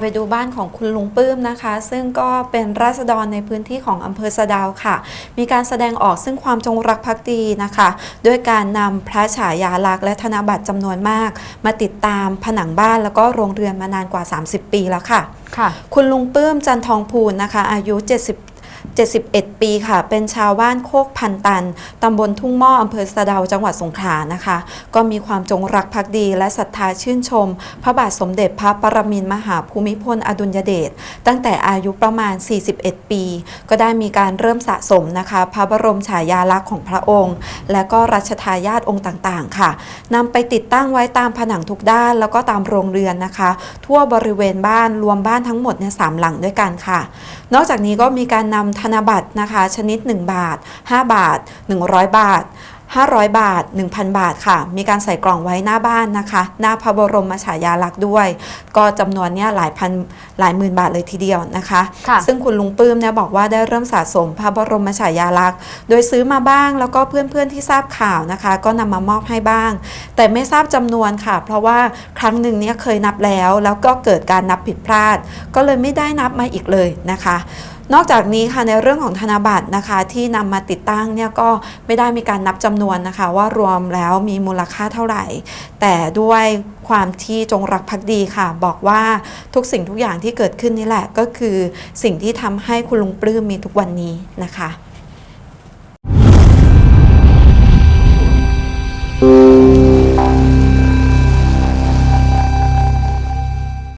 ไปดูบ้านของคุณลุงปื้มนะคะ ซึ่งก็เป็นราษฎรในพื้นที่ของอำเภอสะดาวค่ะ มีการแสดงออกซึ่งความจงรักภักดีนะคะ ด้วยการนำพระฉายาลักษณ์และธนบัตรจำนวนมาก มาติดตามผนังบ้านแล้วก็โรงเรือนมานานกว่า 30 ปีแล้วค่ะ ค่ะ คุณลุงปื้มจันทองพูนนะคะ อายุ 70 71 ปีค่ะ เป็นชาวบ้านโคกพันตัน ตำบลทุ่งหม้ออำเภอสะเดาจังหวัดสงขลานะคะ ก็มีความจงรักภักดี และศรัทธาชื่นชม พระบาทสมเด็จพระปรมินมหาภูมิพลอดุลยเดชตั้งแต่อายุประมาณ 41 ปี ก็ได้มีการเริ่มสะสมนะคะ พระบรมฉายาลักษณ์ของพระองค์ และก็รัชทายาทองค์ต่างๆ ค่ะนำไปติดตั้งไว้ตามผนังทุกด้าน แล้วก็ตามโรงเรือนนะคะ ทั่วบริเวณบ้านรวมบ้านทั้งหมดเนี่ยสามหลังด้วยกันค่ะ นอกจากนี้ก็มีการนำธนบัตรนะคะ ชนิด 1 บาท 5 บาท 100 บาท 500 บาท 1,000 บาทค่ะ มีการใส่กล่องไว้หน้าบ้านนะคะ หน้าพระบรมฉายาลักษณ์ด้วย ก็จำนวนเนี้ยหลายพันหลายหมื่นบาทเลยทีเดียวนะคะ ค่ะ ซึ่งคุณลุงปื้มเนี่ยบอกว่าได้เริ่มสะสมพระบรมฉายาลักษณ์ โดยซื้อมาบ้างแล้วก็เพื่อนๆที่ทราบข่าวนะคะ ก็นำมามอบให้บ้าง แต่ไม่ทราบจำนวนค่ะ เพราะว่าครั้งหนึ่งเนี่ยเคยนับแล้ว แล้วก็เกิดการนับผิดพลาด ก็เลยไม่ได้นับมาอีกเลยนะคะ นอกจากนี้ค่ะในเรื่องของธนบัตรนะคะที่นำมาติดตั้งเนี่ยก็ไม่ได้มีการนับจำนวนนะคะ ว่ารวมแล้วมีมูลค่าเท่าไหร่ แต่ด้วยความที่จงรักภักดีค่ะ บอกว่าทุกสิ่งทุกอย่างที่เกิดขึ้นนี่แหละก็คือสิ่งที่ทำให้คุณลุงปลื้มมีทุกวันนี้นะคะ